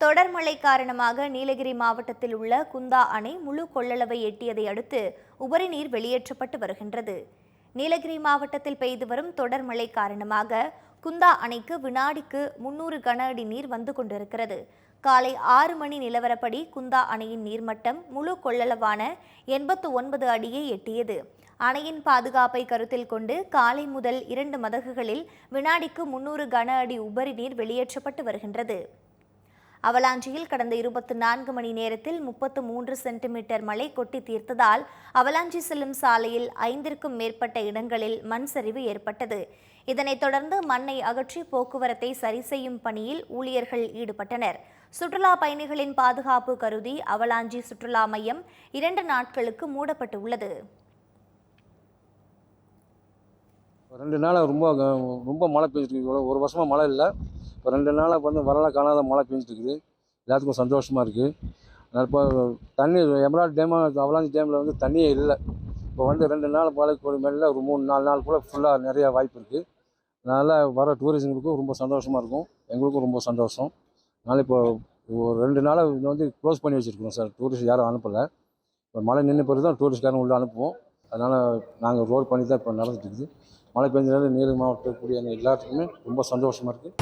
தொடர் மழை காரணமாக நீலகிரி மாவட்டத்தில் உள்ள குந்தா அணை முழு கொள்ளளவை எட்டியதை அடுத்து உபரி நீர் வெளியேற்றப்பட்டு வருகின்றது. நீலகிரி மாவட்டத்தில் பெய்து வரும் தொடர் மழை காரணமாக குந்தா அணைக்கு வினாடிக்கு முன்னூறு கன அடி நீர் வந்து கொண்டிருக்கிறது. காலை ஆறு மணி நிலவரப்படி குந்தா அணையின் நீர்மட்டம் முழு கொள்ளளவான எண்பத்து ஒன்பது அடியை எட்டியது. அணையின் பாதுகாப்பை கருத்தில் கொண்டு காலை முதல் இரண்டு மதகுகளில் வினாடிக்கு முன்னூறு கன அடி உபரி நீர் வெளியேற்றப்பட்டு வருகின்றது. அவலாஞ்சியில் கடந்த இருபத்தி நான்கு மணி நேரத்தில் முப்பத்து மூன்று சென்டிமீட்டர் மழை கொட்டி தீர்த்ததால் அவலாஞ்சி செல்லும் சாலையில் ஐந்திற்கும் மேற்பட்ட இடங்களில் மண் சரிவு ஏற்பட்டது. இதனைத் தொடர்ந்து மண்ணை அகற்றி போக்குவரத்தை சரி செய்யும் பணியில் ஊழியர்கள் ஈடுபட்டனர். சுற்றுலா பயணிகளின் பாதுகாப்பு கருதி அவலாஞ்சி சுற்றுலா மையம் இரண்டு நாட்களுக்கு மூடப்பட்டு உள்ளது ரெண்டு நாள் ரொம்ப ரொம்ப மழை பெஞ்சிட்டு ஒரு வருஷமாக மழை இல்லை. இப்போ ரெண்டு நாளாக வந்து வரலாறு காணாத மழை பெஞ்சிட்ருக்குது எல்லாத்துக்கும் சந்தோஷமாக இருக்குது இப்போ தண்ணி எமரால்டு டேம் அவலாஞ்சி டேமில் வந்து தண்ணியே இல்லை. இப்போ வந்து ரெண்டு நாள் மழை மேலே ஒரு மூணு நாலு நாள் கூட ஃபுல்லாக நிறையா வாய்ப்பு இருக்குது அதனால் வர டூரிஸ்ட்டுங்களுக்கும் ரொம்ப சந்தோஷமாக இருக்கும். எங்களுக்கும் ரொம்ப சந்தோஷம். அதனால் இப்போ ஒரு ரெண்டு நாளாக இதை வந்து க்ளோஸ் பண்ணி வச்சுருக்கோம் சார். டூரிஸ்ட் யாரும் அனுப்பலை. இப்போ மழை நின்று பிறகு தான் டூரிஸ்ட்காரன் உள்ளே அனுப்புவோம். அதனால் நாங்கள் ரோடு பண்ணி தான் இப்போ நடந்துட்டு இருக்குது மழை பெஞ்சதுனால நீலகிரி மாவட்டத்தில் கூடிய எல்லாத்துக்குமே ரொம்ப சந்தோஷமாக இருக்குது